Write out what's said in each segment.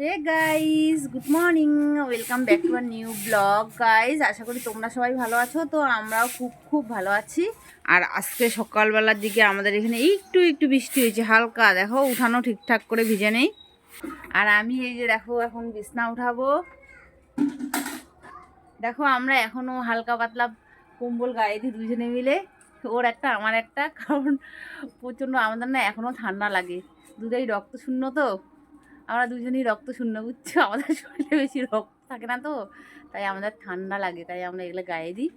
Hey guys good morning welcome back to our new blog guys আশা করি তোমরা সবাই ভালো আছো, তো আমরাও খুব খুব ভালো আছি। আর আজকে সকালবেলার দিকে আমাদের এখানে একটু একটু বৃষ্টি হয়েছে, হালকা। দেখো উঠানো ঠিকঠাক করে ভিজে নেই। আর আমি এই যে দেখো, এখন বিছনা উঠাবো। দেখো, আমরা এখনও হালকা পাতলা কম্বল গায়ে দিই দুজনে মিলে, ওর একটা, আমার একটা, কারণ প্রচণ্ড আমাদের না এখনও ঠান্ডা লাগে। দুধেই রক্ত শূন্য তো। আমরা দুজনেই রক্ত শূন্য, বুঝছ? আমাদের শরীরে বেশি রক্ত থাকে না তো, তাই আমাদের ঠান্ডা লাগে, তাই আমরা এগুলো গায়ে দিই।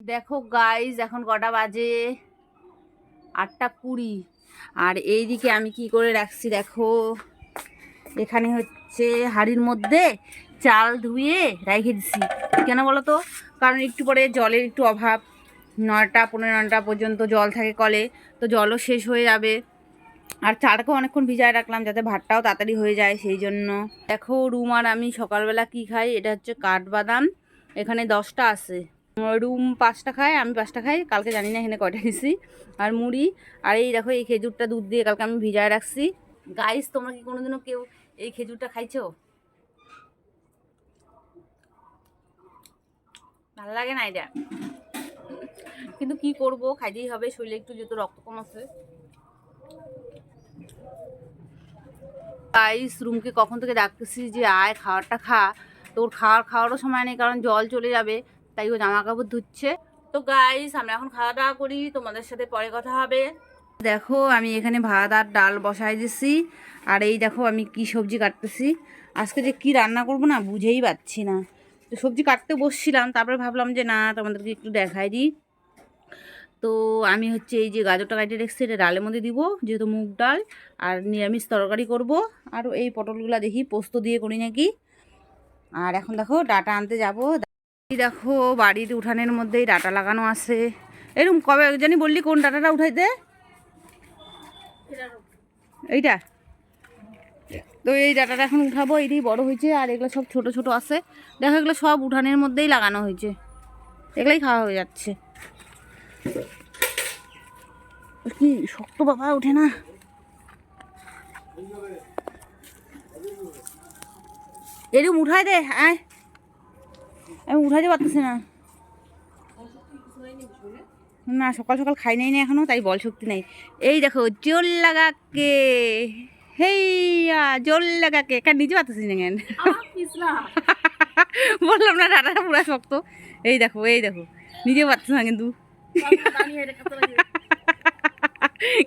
দেখো গাইজ এখন কটা বাজে? আটটা কুড়ি। আর এই দিকে আমি কি করে রাখছি দেখো? এখানে হচ্ছে হাড়ির মধ্যে চাল ধুয়ে রেখে দিছি। কেন বলো তো? কারণ একটু পরে জলের একটু অভাব। নটা পনেরো নটা পর্যন্ত জল থাকে কলে, তো জলও শেষ হয়ে যাবে। আর চালটাকেও অনেকক্ষণ ভিজায় রাখলাম যাতে ভাতটাও তাড়াতাড়ি হয়ে যায়, সেই জন্য। দেখো রুম আর আমি সকালবেলা কি খাই? এটা হচ্ছে কাঠবাদাম। এখানে দশটা আছে। রুম পাঁচটা খায়, আমি পাঁচটা খাই। কালকে জানি না এখানে কয়টা দিছি আর মুড়ি। আর এই দেখো, এই খেজুরটা দুধ দিয়ে কালকে আমি ভিজায় রাখছি। গাইস তোমরা কি কোনোদিনও কেউ এই খেজুরটা খাইছো? ভালো লাগে না এটা? কিন্তু কি করব? খাইতেই হবে। শরীরে একটু যেহেতু রক্ত কম আছে। গাইস রুমকে কখন থেকে ডাকতেছি যে আয়, খাবারটা খা। তোর খাওয়ার খাওয়ারও সময় নেই, কারণ জল চলে যাবে, তাই ও জামা কাপড় ধুচ্ছে। তো গাইস আমরা এখন খাওয়া দাওয়া করি, তোমাদের সাথে পরে কথা হবে। দেখো, আমি এখানে ভাত আর ডাল বসাই দিছি, আর এই দেখো আমি কি সবজি কাটতেছি। আজকে যে কি রান্না করব না, বুঝেই পাচ্ছি না। তো সবজি কাটতে বসছিলাম, তারপরে ভাবলাম যে না, তোমাদেরকে একটু দেখাই দিই। তো আমি হচ্ছে এই যে গাজরটা কাটে রেখেছি, এটা ডালের মধ্যে দিব, যেহেতু মুগ ডাল, আর নিরামিষ তরকারি করব। আর এই পটলগুলো দেখি, পোস্ত দিয়ে করি নাকি। আর এখন দেখো, ডাটা আনতে যাব। দেখো, বাড়ির উঠানের মধ্যেই ডাটা লাগানো আছে। এরকম কবে জানি বললি, কোন ডাটাটা উঠাইতে? এইটা? তো এই ডাটাটা এখন উঠাবো, এটাই বড় হয়েছে, আর এগুলো সব ছোট ছোট আছে। দেখো, এগুলো সব উঠানের মধ্যেই লাগানো হয়েছে। এগুলাই খাওয়া হয়ে যাচ্ছে। কি শক্ত বাবা ওঠে না? এরকম উঠাই দে, আয়। আমি উঠাইতে পারতেছি না। না, সকাল সকাল খাই নাই না এখনও, তাই বল শক্তি নাই। এই দেখো জোর লাগাকে হেইয়া জোর লাগাকে কেন নিজে পারতেছি না কেন? বললাম না দাদাটা পুরা শক্ত। এই দেখো এই দেখো নিজে পারতেছি না কিন্তু।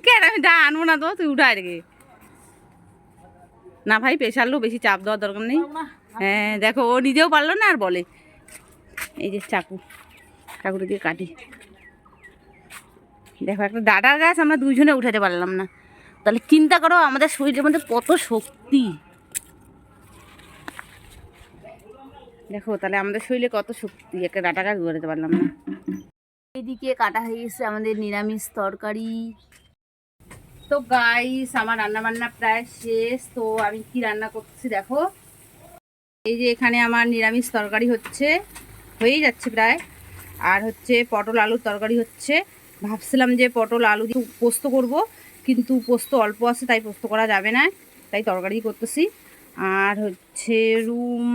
কেন আমি দা আনব না তো তুই উঠায় রেখে না ভাই প্রেশার লো বেশি চাপ দেওয়ার দরকার নেই। হ্যাঁ দেখো ও নিজেও পারল না আর বলে। এই যে চাকু চাকুটা দিয়ে কাটি। দেখো একটা ডাটার গাছ আমরা দুজনে উঠাতে পারলাম না। তাহলে চিন্তা করো আমাদের শরীরের মধ্যে কত শক্তি। দেখো তাহলে আমাদের শরীরে কত শক্তি একটা ডাটা গাছ উঠাতে পারলাম না। এদিকে কাটা হয়ে গেছে আমাদের নিরামিষ তরকারি। তো গাইস আমার রান্না বান্না প্রায় শেষ। তো আমি কি রান্না করছি দেখো। এই যে এখানে আমার নিরামিষ তরকারি হচ্ছে, হয়েই যাচ্ছে প্রায়। আর হচ্ছে পটল আলুর তরকারি হচ্ছে। ভাবছিলাম যে পটল আলু দিয়ে পোস্ত করব, কিন্তু পোস্ত অল্প আছে, তাই পোস্ত করা যাবে না, তাই তরকারি করতেছি। আর হচ্ছে রুম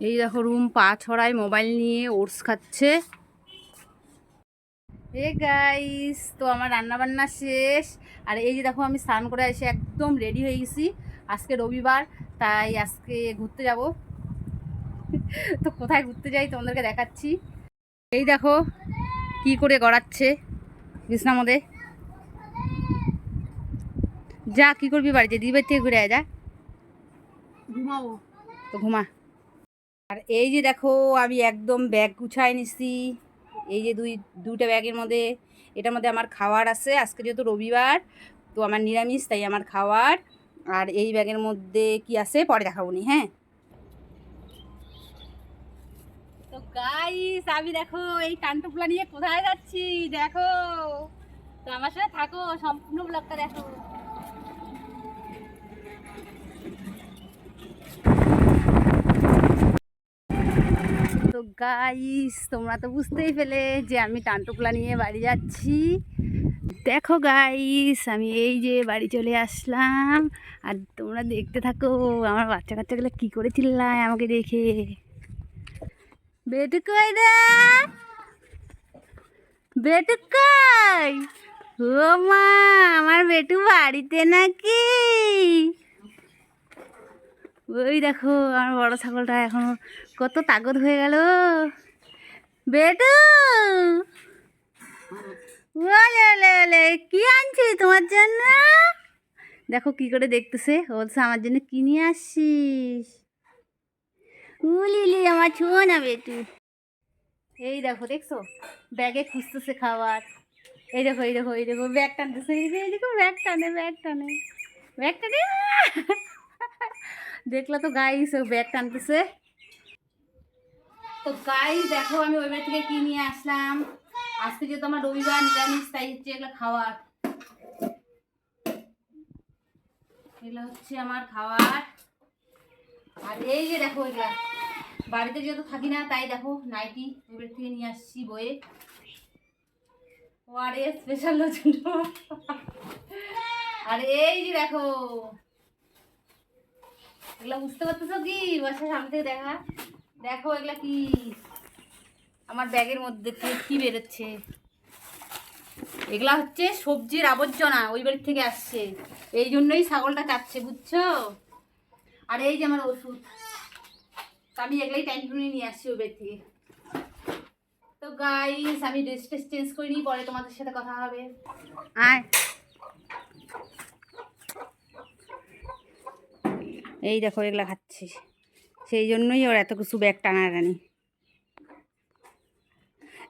এই দেখো রুম পা ছড়ায় মোবাইল নিয়ে ওটস খাচ্ছে। এ গাইস তো আমার রান্না বান্না শেষ। আর এই যে দেখো আমি স্নান করে এসে একদম রেডি হয়ে গেছি। আজকে রবিবার তাই আজকে ঘুরতে যাব। তো কোথায় ঘুরতে যাই তোমাদেরকে দেখাচ্ছি। এই দেখো কি করে গড়াচ্ছে বিছনার মধ্যে যা কি করবি বাড়িতে? দিদিবার থেকে ঘুরে আয় যা। ঘুমাবো। তো ঘুমা। আর এই যে দেখো, আমি একদম ব্যাগ গুছাই নিছি। এই যে দুই, দুইটা ব্যাগের মধ্যে, এটার মধ্যে আমার খাওয়ার আছে। আজকে যেহেতু রবিবার, তো আমার নিরামিষ, তাই আমার খাওয়ার। আর এই ব্যাগের মধ্যে কি আছে, পরে দেখাবো নি হ্যাঁ? তো গাইস আমি দেখো, এই টান্টুপলা নিয়ে কোথায় যাচ্ছি, দেখো। তো আমার সাথে থাকো, সম্পূর্ণ ব্লগটা দেখো। তো গাইস তোমরা তো বুঝতেই পেলে যে আমি টান্টুপলা নিয়ে বাড়ি যাচ্ছি। দেখো গাইস আমি এই যে বাড়ি চলে আসলাম। আর তোমরা দেখতে থাকো, আমার বাচ্চা কাচ্চাগুলো কী করে চিল্লায় আমাকে দেখে। বেটু কই রে? ও মা, আমার বেটু বাড়িতে নাকি? ওই দেখো, আমার বড় ছাগলটা এখন কত তাগত হয়ে গেল। বেটু! কি আনছি তোমার জন্য? দেখো কি করে দেখতেছে। বলছে আমার জন্য কি নিয়ে আসছিস? উলিলি আমার ছুঁয়ো না বেটু। এই দেখো দেখছ? ব্যাগে খুঁজতেছে খাবার। এই দেখো এই দেখো এই দেখো ব্যাগ টানতেছে। এই দেখো, ব্যাগ টানে ব্যাগ টানে। ব্যাগ টানে। দেখল তো গাইস ব্যাগ টানতেছে। তো গাইস দেখো আমি ওই বাড়ি থেকে কি নিয়ে আসলাম? আজকে যেহেতু আমার রবিবার, নিরামিষ, তাই হচ্ছে এগুলো খাওয়ার। এগুলো হচ্ছে আমার খাওয়ার। আর এই যে দেখো এগুলা, বাড়িতে যেহেতু থাকি না, তাই দেখো নাইটি ওই বাড়ি থেকে নিয়ে আসছি বয়ে ওয়ারে স্পেশাল আর এই যে দেখো, এগুলা বুঝতে পারতেছো কি? বাসার সামনে থেকে দেখা। দেখো এগুলা কি? আমার ব্যাগের মধ্যে কি বেরোচ্ছে? এগুলা হচ্ছে সবজির আবর্জনা, ওই বাড়ির থেকে আসছে। এই জন্যই ছাগলটা চাচ্ছে বুঝছ? আর এই যে আমার ওষুধ। আমি এগুলাই টাইম নিয়ে আসছি ওই বাড়ি থেকে। তো গাইস আমি ড্রেস টেস চেঞ্জ করে নিই, পরে তোমাদের সাথে কথা হবে। আয়। এই দেখো এগুলা খাচ্ছি। সেই জন্যই ওর এত কিছু ব্যাগ টানাটানি।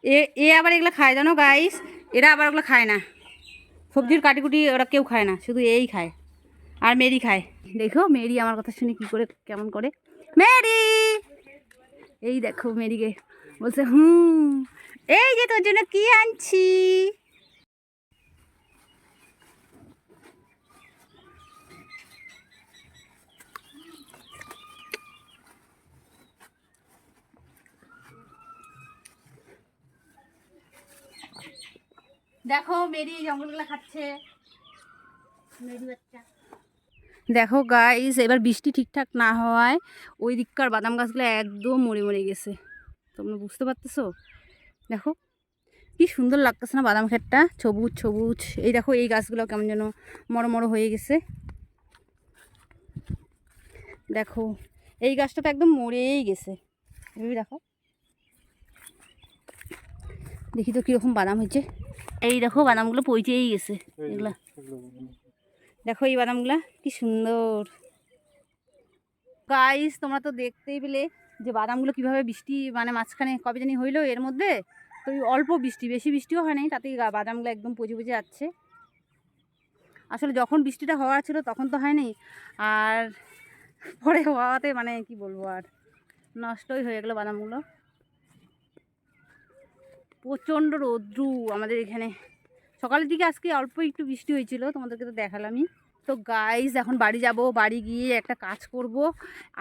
এ এ আবার এগুলো খায় জানো গাইস এরা আবার ওগুলো খায় না। সবজির কাটিকুটি ওরা কেউ খায় না, শুধু এই খায়। আর মেরি খায়। দেখো মেরি আমার কথা শুনে কি করে, কেমন করে। মেরি! এই দেখো মেরিকে। বলছে, হুম, এই যে তোর জন্য কি আনছি? দেখো, মেরি জঙ্গলগুলো খাচ্ছে। মেরি বাচ্চা। দেখো গাইস এবার বৃষ্টি ঠিকঠাক না হওয়ায় ওই দিককার বাদাম গাছগুলো একদম মরে মরে গেছে। তোমরা বুঝতে পারতেছো? দেখো, কি সুন্দর লাগতেছে না বাদাম ক্ষেতটা? সবুজ সবুজ। এই দেখো, এই গাছগুলো কেমন যেন মরো মরো হয়ে গেছে। দেখো, এই গাছটা তো একদম মরেই গেছে। দেখো। দেখি তো কীরকম বাদাম হয়েছে। এই দেখো বাদামগুলো পইচেই গেছে এগুলা। দেখো এই বাদামগুলা কি সুন্দর। গাইস তোমরা তো দেখতেই পেলে যে বাদামগুলো কীভাবে বৃষ্টি মানে মাঝখানে কবে জানি হইল এর মধ্যে তো অল্প বৃষ্টি বেশি বৃষ্টিও হয় নাই তাতেই বাদামগুলো একদম পচে পচে যাচ্ছে। আসলে যখন বৃষ্টিটা হওয়ার ছিল তখন তো হয়নি আর পরে হওয়াতে মানে কি বলব আর নষ্টই হয়ে গেলো বাদামগুলো। প্রচণ্ড রৌদ্রু আমাদের এখানে। সকালের দিকে আজকে অল্প একটু বৃষ্টি হয়েছিল, তোমাদেরকে তো দেখালামই। তো গাইজ এখন বাড়ি যাব, বাড়ি গিয়ে একটা কাজ করব।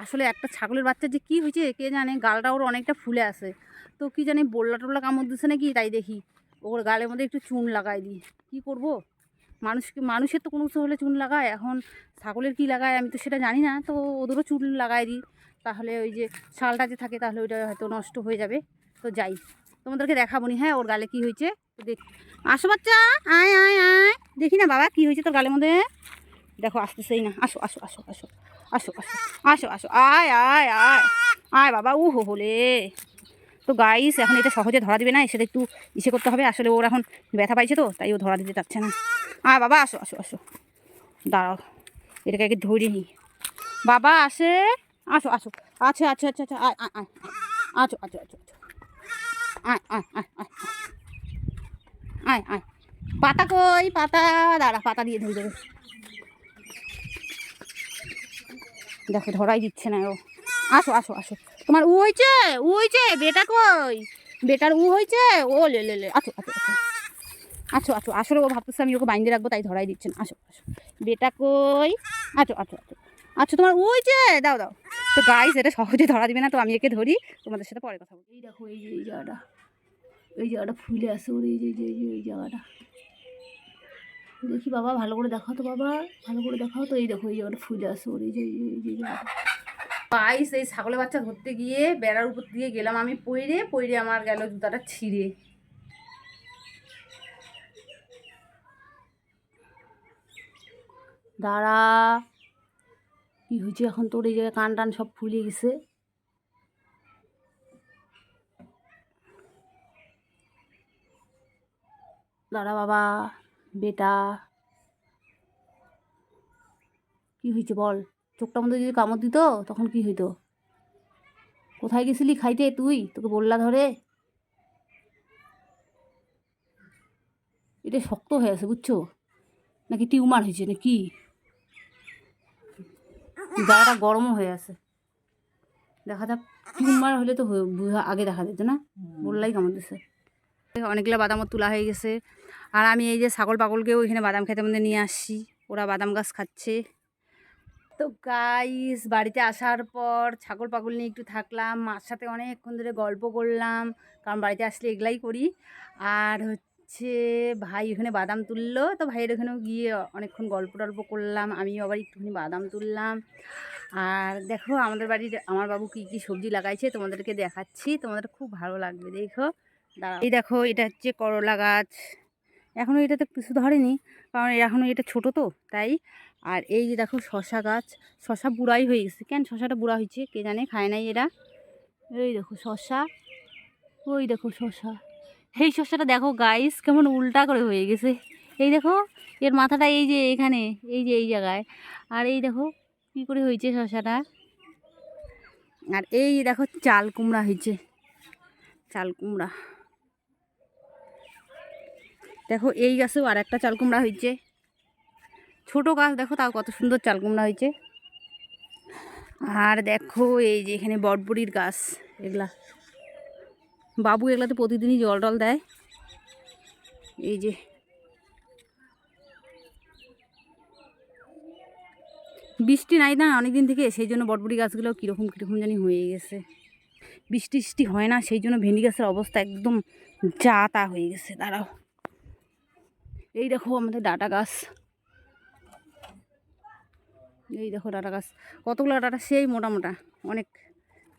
আসলে একটা ছাগলের বাচ্চা যে কী হয়েছে, কে জানে? গালটা ওর অনেকটা ফুলে আছে। তো কি জানি বললা টল্লা কামড় দিচ্ছে নাকি, তাই দেখি। ওর গালের মধ্যে একটু চুন লাগাই দিই। কী করব? মানুষকে মানুষের তো কোনো কিছু হলে চুন লাগায়। এখন ছাগলের কি লাগায় আমি তো সেটা জানি না, তো ওদেরও চুন লাগাই দিই। তাহলে ওই যে শালটা যে থাকে, তাহলে ওইটা হয়তো নষ্ট হয়ে যাবে। তো যাই। তোমাদেরকে দেখাবো নি। হ্যাঁ ওর গালে কি হয়েছে? দেখ। আসো বাচ্চা, আয় আয় আয়। দেখি না বাবা কি হয়েছে তোর গালের মধ্যে। দেখো আসতেছেই না। আসো আসো আসো আসো আসো আসো আসো আসো। আয় আয় আয়। আয় বাবা উ হো হলে। তো গাইস এখন এটা সহজে ধরা দিবে না সেটা একটু ইসে করতে হবে। আসলে ওর এখন ব্যথা পাইছে তো, তাই ও ধরা দিতে চাচ্ছে না। আয় বাবা, আসো আসো আসো। দাঁড়াও, এটাকে আগে ধরে নি বাবা, আসে। আসো আসো। আচ্ছা আচ্ছা আচ্ছা আচ্ছা আয় আয় আয় আচ্ছা আচ্ছা আচ্ছা আচ্ছা আয় আয় আয় পাতা কই? পাতা। দাঁড়া, পাতা দিয়ে ধরে দেবে। দেখো, ধরাই দিচ্ছে না ও। আসো আসো আসো। তোমার উ হয়েছে উ হয়েছে বেটা কই? বেটার উ হয়েছে ও, লে লে লে। আছো আছো আছো আছো আছো আসলে ও ভাবতেছে আমি ওকে বাইন্দে রাখব, তাই ধরাই দিচ্ছে না। আসো আসো। বেটা কই? আছো আছো আছো আচ্ছা তোমার উ হয়েছে দাও দাও। তো গাইস এটা সহজে ধরা দিবে না, তো আমি একে ধরি। তোমাদের সাথে পরে কথা বলব। এই দেখো, এই যে, এই জায়গাটা। এই জায়গাটা ফুলে আসে ওর এই যে যে, এই জায়গাটা। দেখি বাবা, ভালো করে দেখাও তো বাবা, ভালো করে দেখাও তো। এই দেখো, এই জায়গাটা ফুলে আছে ওর এই যে, এই যে- জায়গাটা। পাইস এই ছাগলের বাচ্চা ধরতে গিয়ে বেড়ার উপর দিয়ে গেলাম আমি পইরে পইরে আমার গেল জুতাটা ছিঁড়ে। দাঁড়া। কি হয়েছে এখন তোর? এই জায়গায় কান টান সব ফুলে গেছে। দাঁড়া বাবা, বেটা। কি হয়েছে বল? চোখটা মধ্যে যদি কামড় দিত, তখন কি হইতো? কোথায় গেছিলি খাইতে তুই? তোকে বললা ধরে। এটা শক্ত হয়ে আছে, বুঝছ? নাকি টিউমার হয়েছে, নাকি? গাটা গরমও হয়ে আছে। দেখা যাক, টিউমার হলে তো আগে দেখা যেত না? বললাই কেমন দিছে। অনেকগুলো বাদামও তোলা হয়ে গেছে। আর আমি এই যে ছাগল পাগলকেও এখানে বাদাম খেতে মধ্যে নিয়ে আসছি। ওরা বাদাম গাছ খাচ্ছে। তো গাইস বাড়িতে আসার পর ছাগল পাগল নিয়ে একটু থাকলাম। মার সাথে অনেকক্ষণ ধরে গল্প করলাম। কারণ বাড়িতে আসলে এগুলাই করি। আর হচ্ছে ভাই ওখানে বাদাম তুললো। তো ভাইয়ের ওখানেও গিয়ে অনেকক্ষণ গল্প টল্প করলাম। আমিও আবার একটুখানি বাদাম তুললাম। আর দেখো আমাদের বাড়ির আমার বাবু কী কী সবজি লাগাইছে তোমাদেরকে দেখাচ্ছি। তোমাদের খুব ভালো লাগবে, দেখো। দাঁড়াও। এই দেখো, এটা হচ্ছে করলা গাছ। এখনও এটাতে কিছু ধরেনি, কারণ এখনও এটা ছোট তো, তাই। আর এই যে দেখো শশা গাছ, শশা বুড়াই হয়ে গেছে, কেন শশাটা বুড়া হয়েছে কে জানে, খায় নাই এরা। এই দেখো শশা, ওই দেখো শশা। এই শশাটা দেখো গাইস কেমন উল্টা করে হয়ে গেছে। এই দেখো, এর মাথাটা এই যে এখানে, এই যে এই জায়গায়। আর এই দেখো কী করে হয়েছে শশাটা। আর এই দেখো চাল কুমড়া হয়েছে, চাল কুমড়া। দেখো এই গাছেও আর একটা চাল কুমড়া হয়েছে। ছোটো গাছ, দেখো তাও কত সুন্দর চাল কুমড়া হয়েছে। আর দেখো এই যে এখানে বটবড়ির গাছ, এগুলা। বাবু এগুলাতে প্রতিদিনই জল টল দেয়। এই যে। বৃষ্টি নাই না অনেক দিন থেকে, সেই জন্য বটবড়ি গাছগুলো কীরকম কীরকম জানি হয়ে গেছে। বৃষ্টি বৃষ্টি হয় না, সেই জন্য ভেন্ডি গাছের অবস্থা একদম যা তা হয়ে গেছে, দাঁড়াও। এই দেখো আমাদের ডাটা গাছ। এই দেখো ডাটা গাছ। কতগুলো ডাটা? সেই মোটা মোটা, অনেক।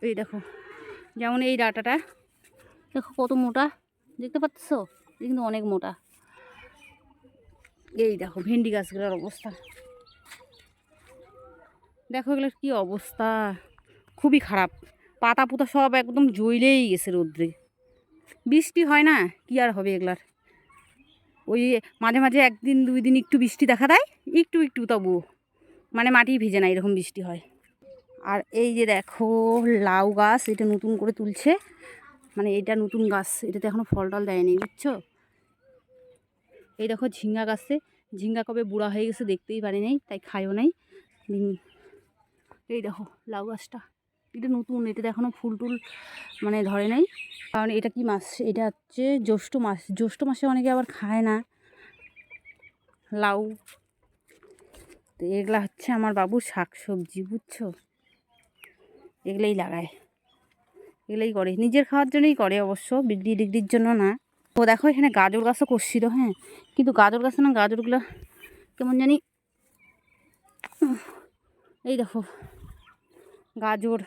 এই দেখো, যেমন এই ডাটাটা। দেখো কত মোটা, দেখতে পাচ্ছ? কিন্তু অনেক মোটা। এই দেখো ভেন্ডি গাছগুলোর অবস্থা। দেখো এগুলোর কী অবস্থা। খুবই খারাপ। পাতা পুতা সব একদম জ্বলেই গেছে রোদ্রে। বৃষ্টি হয় না? কি আর হবে এগুলার? ওই মাঝে মাঝে একদিন, দুই দিন একটু বৃষ্টি দেখা দেয়, একটু একটু তবু মানে মাটি ভিজে না, এরকম বৃষ্টি হয়। আর এই যে দেখো, লাউ গাছ, এটা নতুন করে তুলছে। মানে এটা নতুন গাছ, এটাতে এখনও ফল টল দেয়নি, বুঝছ? এই দেখো ঝিঙ্গা গাছে। ঝিঙ্গা কবে বুড়া হয়ে গেছে দেখতেই পারি নাই তাই খাইও নাই। এই দেখো লাউ গাছটা। এটা নতুন, এটাতে এখনও ফুল টুল মানে ধরে নাই। কারণ এটা কি মাস? এটা হচ্ছে জ্যৈষ্ঠ মাস। জ্যৈষ্ঠ মাসে অনেকে আবার খায় না। লাউ। তো এগুলা হচ্ছে আমার বাবুর শাক সবজি বুঝছ? এগুলোই লাগায়। এগুলোই করে। নিজের খাওয়ার জন্যই করে অবশ্য, বিক্রি ডিগ্রির জন্য না। ও দেখো এখানে গাজর গাছও করছিল হ্যাঁ? কিন্তু গাজর গাছে না গাজরগুলো কেমন জানি এই দেখো, গাজর।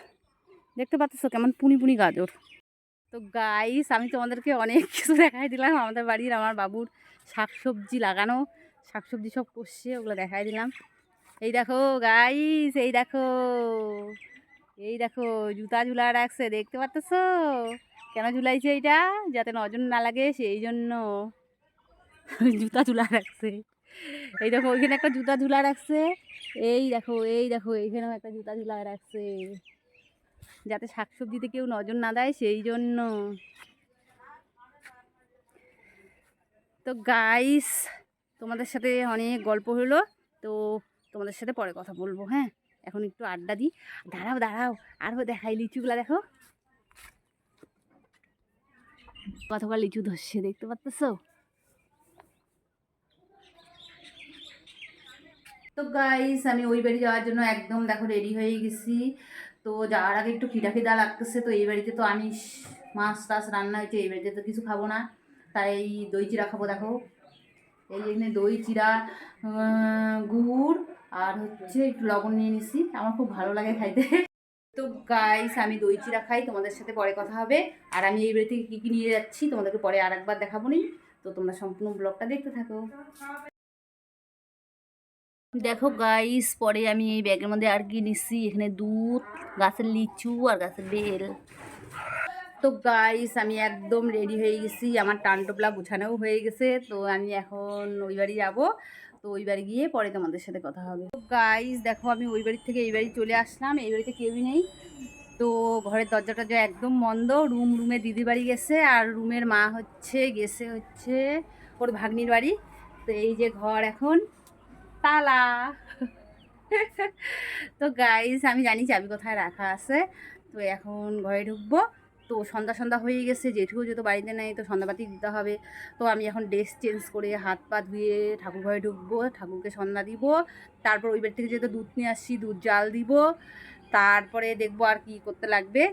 দেখতে পাচ্ছ কেমন পুনি পুনি গাজর। তো গাইস আমি তোমাদেরকে অনেক কিছু দেখাই দিলাম। আমাদের বাড়ির আমার বাবুর শাকসবজি লাগানো, শাকসবজি সব করছে ওগুলো দেখাই দিলাম। এই দেখো গাইস এই দেখো এই দেখো, জুতা ঝুলা রাখছে, দেখতে পাচ্ছ? কেন ঝুলাইছে এইটা যাতে নজর না লাগে, সেই জন্য। জুতা ঝুলা রাখছে। এই দেখো, ওইখানে একটা জুতা ঝুলা রাখছে। এই দেখো এই দেখো, এইখানেও একটা জুতা ঝুলা রাখছে। যাতে শাকসবজিতে কেউ নজর না দেয়, সেই জন্য। তো গাইস তোমাদের সাথে অনেক গল্প হলো। তো তোমাদের সাথে পরে কথা বলব হ্যাঁ? এখন একটু আড্ডা দিই। দাঁড়াও দাঁড়াও আরও দেখাই লিচুগুলা, দেখো। কতবার লিচু ধরছে, দেখতে পাচ্ছ তো গাইস আমি ওই বাড়ি যাওয়ার জন্য একদম, দেখো রেডি হয়ে গেছি। তো যাওয়ার আগে একটু খিদা খিদা লাগতেছে, তো এই বাড়িতে তো আমিষ, মাছ টাছ রান্না হয়েছে, এই বাড়িতে তো কিছু খাব না। তাই দই চিরা খাব, দেখো। এই এখানে দই, চিরা গুড়, আর হচ্ছে একটু লবণ নিয়ে নিছি। আমার খুব ভালো লাগে খাইতে। তো গাইস আমি দই চিরা খাই, তোমাদের সাথে পরে কথা হবে। আর আমি এই বাড়ি থেকে কী কী নিয়ে যাচ্ছি, তোমাদেরকে পরে আর একবার দেখাবো নি। তো তোমরা সম্পূর্ণ ব্লগটা দেখতে থাকো। দেখো গাইস পরে আমি এই ব্যাগের মধ্যে আর কি নিচ্ছি, এখানে দুধ, গাছের লিচু আর গাছের বেল। তো গাইস আমি একদম রেডি হয়ে গেছি, আমার টানটোপলা গুছানোও হয়ে গেছে, তো আমি এখন ওই বাড়ি যাব, তো ওই বাড়ি গিয়ে পরে তোমাদের সাথে কথা হবে। তো গাইস দেখো আমি ওই বাড়ি থেকে এই বাড়ি চলে আসলাম, এই বাড়িতে কেউই নেই। তো ঘরের দরজাটা যে একদম বন্ধ রুম রুমে দিদি বাড়ি গেছে, আর রুমের মা হচ্ছে, গেছে হচ্ছে ওর ভাগ্নির বাড়ি। তো এই যে ঘর এখন তালা। তো গাইস আমি জানি চাবি কোথায় রাখা আছে। তো এখন ঘরে ঢুকবো। তো সন্ধ্যা সন্ধ্যা হয়ে গেছে, জেঠুও যেহেতু বাড়িতে নেই, তো সন্ধ্যাবাতি দিতে হবে। তো আমি এখন ড্রেস চেঞ্জ করে হাত পা ধুয়ে ঠাকুর ঘরে ঢুকবো, ঠাকুরকে সন্ধ্যা দিব। তারপর ওই বাড়ি থেকে যেহেতু দুধ নিয়ে আসছি, দুধ জাল দিব। তারপরে দেখব আর কি করতে লাগবে।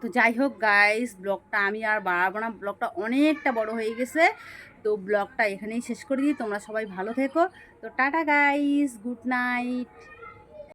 তো যাই হোক গাইস ব্লগটা আমি আর বাড়াবো না। ব্লগটা অনেকটা বড় হয়ে গেছে। তো ব্লগটা এখানেই শেষ করে দিই। তোমরা সবাই ভালো থেকো। তো টাটা গাইস গুড নাইট